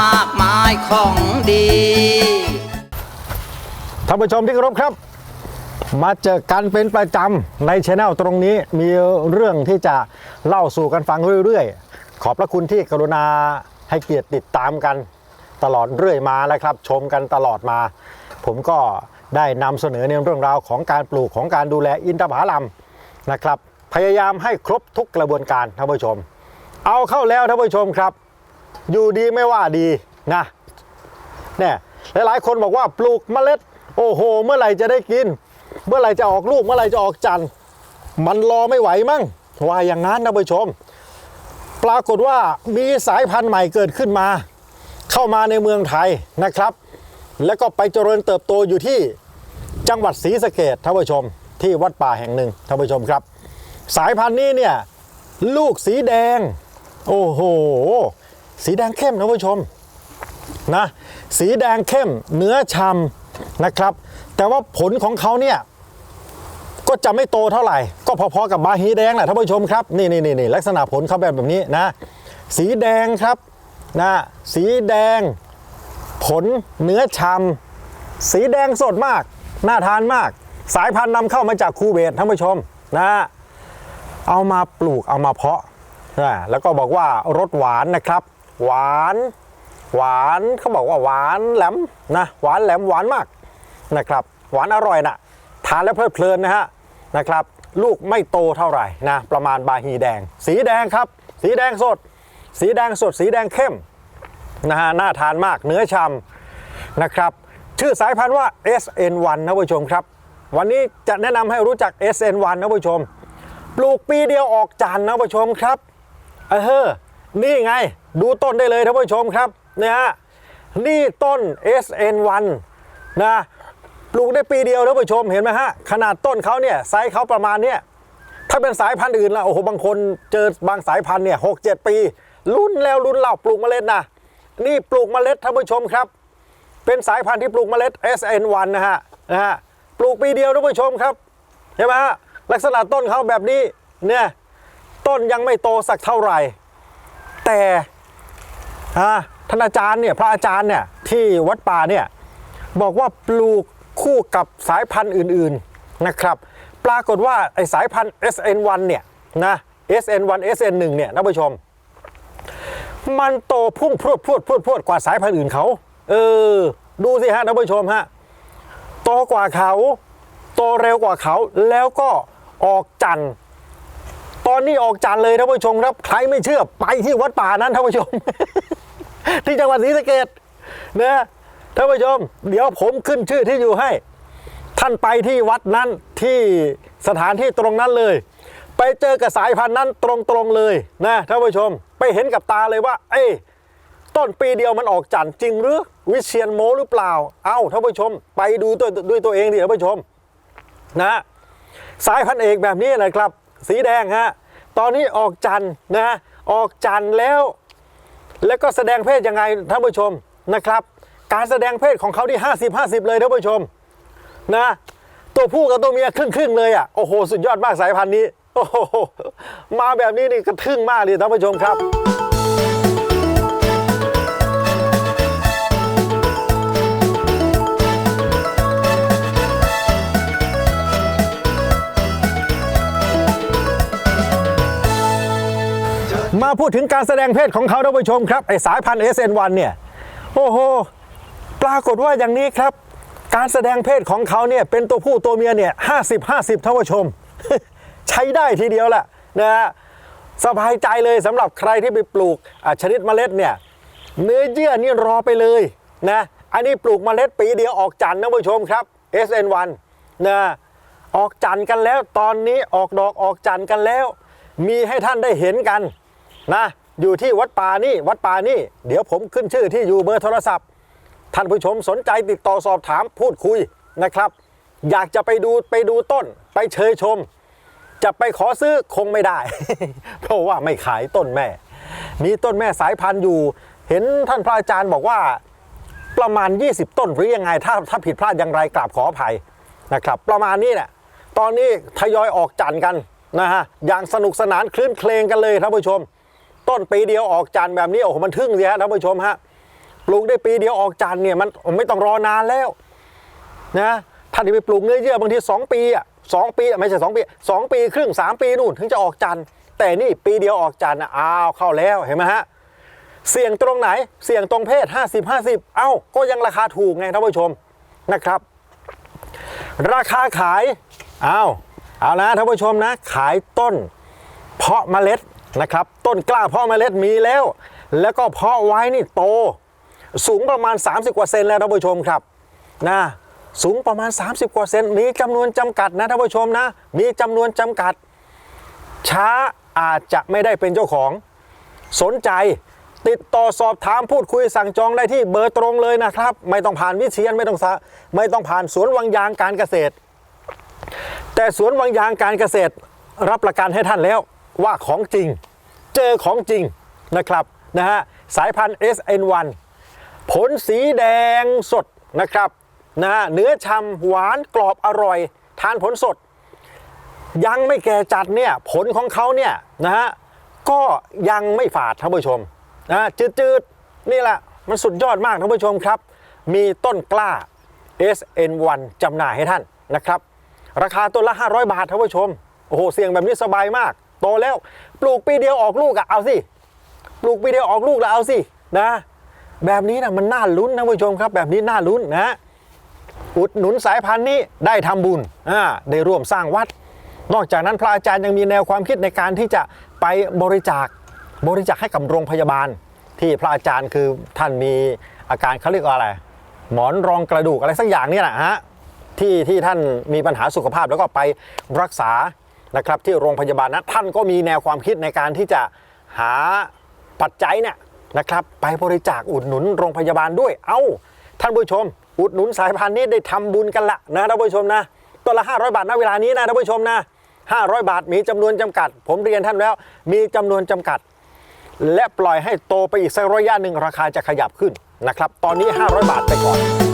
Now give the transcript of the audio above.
มากมายของดี ท่านผู้ชมที่เคารพครับ มาเจอกันเป็นประจำในช anel ตรงนี้มีเรื่องที่จะเล่าสู่กันฟังเรื่อยๆ ขอบพระคุณที่กรุณาให้เกียรติติดตามกันตลอดเรื่อยมาแล้วครับ ชมกันตลอดมา ผมก็ได้นำเสนอในเรื่องราวของการปลูกของการดูแลอินทผลัมนะครับ พยายามให้ครบทุกกระบวนการท่านผู้ชม เอาเข้าแล้วท่านผู้ชมครับ อยู่ดีไม่ว่าดีนะเนี่ยหลายๆ คนบอกว่าปลูกเมล็ด โอ้โห เมื่อไหร่จะได้กิน เมื่อไหร่จะออกลูกเมื่อไหร่จะออกจันทร์มันรอไม่ไหวมั้งว่าอย่างนั้นนะผู้ชม ปรากฏว่ามีสายพันธุ์ใหม่เกิดขึ้นมา เข้ามาในเมืองไทยนะครับ แล้วก็ไปเจริญเติบโตอยู่ที่จังหวัดศรีสะเกดท่านผู้ชม ที่วัดป่าแห่งหนึ่งท่านผู้ชมครับ สายพันธุ์นี้เนี่ยลูกสีแดง โอ้โห สีแดงเข้มนะผู้ชมนะสีแดงเข้มเนื้อชำนะครับ แต่ว่าผลของเขาเนี่ยก็จะไม่โตเท่าไหร่ ก็พอๆกับบาฮีแดงแหละท่านผู้ชมครับนี่นี่นี่ลักษณะผลเขาแบบแบบนี้นะสีแดงครับนะสีแดง ผลเนื้อชำสีแดงสดมากน่าทานมาก สายพันธุ์นำเข้ามาจากคูเวตท่านผู้ชมนะเอามาปลูกเอามาเพาะนะแล้วก็บอกว่ารสหวานนะครับ หวาน หวานเขาบอกว่าหวานแหลมนะหวานแหลมหวานมากนะครับ หวานอร่อยนะทานแล้วเพลิดเพลินนะฮะนะครับ ลูกไม่โตเท่าไหร่นะประมาณบาฮีแดง สีแดงครับ สีแดงสด สีแดงสด สีแดงเข้มนะฮะน่าทานมากเนื้อชำนะครับชื่อสายพันธุ์ว่า SN1 นะผู้ชมครับ วันนี้จะแนะนำให้รู้จัก SN1 นะผู้ชม ปลูกปีเดียวออกจานนะผู้ชมครับ เออ นี่ไง ดูต้นได้เลยท่านผู้ชมครับเนี่ยฮะนี่ต้น SN1 นะปลูกได้ปีเดียวท่านผู้ชมเห็นไหมฮะขนาดต้นเขาเนี่ยไซส์เขาประมาณเนี้ยถ้าเป็นสายพันธุ์อื่นละโอ้โหบางคนเจอบางสายพันธุ์เนี่ยหกเจ็ดปี รุ่นแล้วรุ่นเล่าปลูกเมล็ดนะนี่ปลูกเมล็ดท่านผู้ชมครับ เป็นสายพันธุ์ที่ปลูกเมล็ด SN1 นะฮะนะฮะปลูกปีเดียวท่านผู้ชมครับเห็นไหมฮะลักษณะต้นเขาแบบนี้เนี่ยต้นยังไม่โตสักเท่าไหร่ แต่ ท่านอาจารย์เนี่ยพระอาจารย์เนี่ยที่วัดป่าเนี่ยบอกว่าปลูกคู่กับสายพันธุ์อื่นๆนะครับ ปรากฏว่าไอสายพันธุ์ SN1 เนี่ยนะ SN1 SN1 เนี่ยท่านผู้ชม มันโตพุ่งพรวดพรวดพรวดพรวดกว่าสายพันธุ์อื่นเขาเออดูสิฮะท่านผู้ชมฮะโตกว่าเขา โตเร็วกว่าเขาแล้วก็ออกจันทร์ตอนนี้ออกจันทร์เลยท่านผู้ชมครับใครไม่เชื่อไปที่วัดป่านั้นท่านผู้ชม ที่จังหวัดศรีสะเกดนะท่านผู้ชมเดี๋ยวผมขึ้นชื่อที่อยู่ให้ ท่านไปที่วัดนั้นที่สถานที่ตรงนั้นเลย ไปเจอกับสายพันธุ์นั้นตรงๆเลยนะท่านผู้ชมไปเห็นกับตาเลยว่า เอ้ต้นปีเดียวมันออกจันทร์จริงหรือวิเชียนโมหรือเปล่า เอ้าท่านผู้ชม ไปดูด้วยด้วยตัวเองดิท่านผู้ชมนะสายพันธุ์เอกแบบนี้นะครับ สีแดงฮะตอนนี้ออกจันทร์นะออกจันทร์แล้ว แล้วก็แสดงเพศยังไงท่านผู้ชมนะครับ การแสดงเพศของเขาที่ 50 50 เลยท่านผู้ชมนะตัวผู้กับตัวเมียครึ่งครึ่งเลยอะโอ้โห สุดยอดมากสายพันธุ์นี้ โอ้โหมาแบบนี้นี่กระทึ่งมากเลยท่านผู้ชมครับ มาพูดถึงการแสดงเพศของเขาท่านผู้ชมครับไอสายพันธุ์ SN1 เนี่ยโอ้โหปรากฏว่าอย่างนี้ครับ การแสดงเพศของเขาเนี่ยเป็นตัวผู้ตัวเมียเนี่ยห้าสิบห้าสิบท่านผู้ชม ใช้ได้ทีเดียวแหละนะฮะสบายใจเลยสำหรับใครที่ไปปลูกชนิดเมล็ดเนี่ยเนื้อเยื่อนี่รอไปเลยนะอันนี้ปลูกเมล็ดปีเดียวออกจันทร์นะผู้ชมครับ SN1 นะออกจันทร์กันแล้วตอนนี้ออกดอกออกจันทร์กันแล้ว มีให้ท่านได้เห็นกัน นะอยู่ที่วัดป่านี่วัดป่านี่เดี๋ยวผมขึ้นชื่อที่อยู่เบอร์โทรศัพท์ ท่านผู้ชมสนใจติดต่อสอบถามพูดคุยนะครับ อยากจะไปดูไปดูต้น ไปเชยชม จะไปขอซื้อคงไม่ได้ เพราะว่าไม่ขายต้นแม่ มีต้นแม่สายพันธุ์อยู่ เห็นท่านพระอาจารย์บอกว่าประมาณ 20 ต้นหรือยังไงถ้าถ้าผิดพลาดอย่างไรกราบขออภัยนะครับ ประมาณนี้แหละตอนนี้ทยอยออกจันทร์กันนะฮะอย่างสนุกสนานคลื่นเคลงกันเลยท่านผู้ชม ต้นปีเดียวออกจันแบบนี้โอ้โหมันทึ่งเสียท่านผู้ชมฮะปลูกได้ปีเดียวออกจันเนี่ยมันไม่ต้องรอนานแล้วนะท่านที่ไปปลูกเนื้อเยื่อบางที2ปีอะสองปีไม่ใช่2ปี2ปีครึ่ง 3 ปีนู่นถึงจะออกจันแต่นี่ปีเดียวออกจันอะอ้าวเข้าแล้วเห็นไหมฮะเสี่ยงตรงไหนเสี่ยงตรงเพศ 50 50 เอ้าก็ยังราคาถูกไงท่านผู้ชมนะครับ ราคาขายอ้าวเอานะท่านผู้ชมนะ ขายต้น เพาะเมล็ด นะครับ ต้นกล้าเพาะเมล็ดมีแล้ว แล้วก็เพาะไว้นี่โต สูงประมาณ 30 กว่าเซนแล้วท่านผู้ชมครับนะสูงประมาณ 30 กว่าเซนมีจำนวนจำกัดนะท่านผู้ชมนะ มีจำนวนจำกัด ช้าอาจจะไม่ได้เป็นเจ้าของ สนใจติดต่อสอบถามพูดคุยสั่งจองได้ที่เบอร์ตรงเลยนะครับ ไม่ต้องผ่านวิเชียนไม่ต้องไม่ต้องผ่านสวนวังยางการเกษตร แต่สวนวังยางการเกษตรรับประกันให้ท่านแล้ว ว่าของจริง เจอของจริงนะครับนะฮะสายพันธุ์ SN1 ผลสีแดงสดนะครับนะฮะเนื้อฉ่ำหวานกรอบอร่อย ทานผลสด ยังไม่แก่จัดเนี่ยผลของเขาเนี่ยนะฮะก็ยังไม่ฝาดท่านผู้ชมนะจืดๆ นี่แหละมันสุดยอดมากท่านผู้ชมครับ มีต้นกล้า SN1 จำหน่ายให้ท่านนะครับ ราคาต้นละ 500 บาทท่านผู้ชม โอ้โห เสี่ยงแบบนี้สบายมาก โตแล้ว ปลูกปีเดียวออกลูกอะเอาสิ ปลูกปีเดียวออกลูกแล้วเอาสินะ แบบนี้นะมันน่าลุ้นท่านผู้ชมครับ แบบนี้น่าลุ้นนะ อุดหนุนสายพันธุ์นี้ได้ทำบุญอ่าได้ร่วมสร้างวัด นอกจากนั้นพระอาจารย์ยังมีแนวความคิดในการที่จะไปบริจาคบริจาคให้กับโรงพยาบาล ที่พระอาจารย์คือท่านมีอาการเขาเรียกว่าอะไร หมอนรองกระดูกอะไรสักอย่างเนี่ยแหละฮะที่ที่ท่านมีปัญหาสุขภาพแล้วก็ไปรักษา นะครับที่โรงพยาบาลนั้นท่านก็มีแนวความคิดในการที่จะหาปัจจัยเนี่ยนะครับไปบริจาคอุดหนุนโรงพยาบาลด้วย เอ้า ท่านผู้ชม อุดหนุนสายพันธุ์นี้ได้ทำบุญกันละนะท่านผู้ชมนะตัวละ 500 บาทณเวลานี้นะท่านผู้ชมนะ 500 บาทมีจำนวนจำกัด ผมเรียนท่านแล้ว มีจำนวนจำกัด และปล่อยให้โตไปอีกสักระยะหนึ่งราคาจะขยับขึ้นนะครับ ตอนนี้ 500 บาทไปก่อน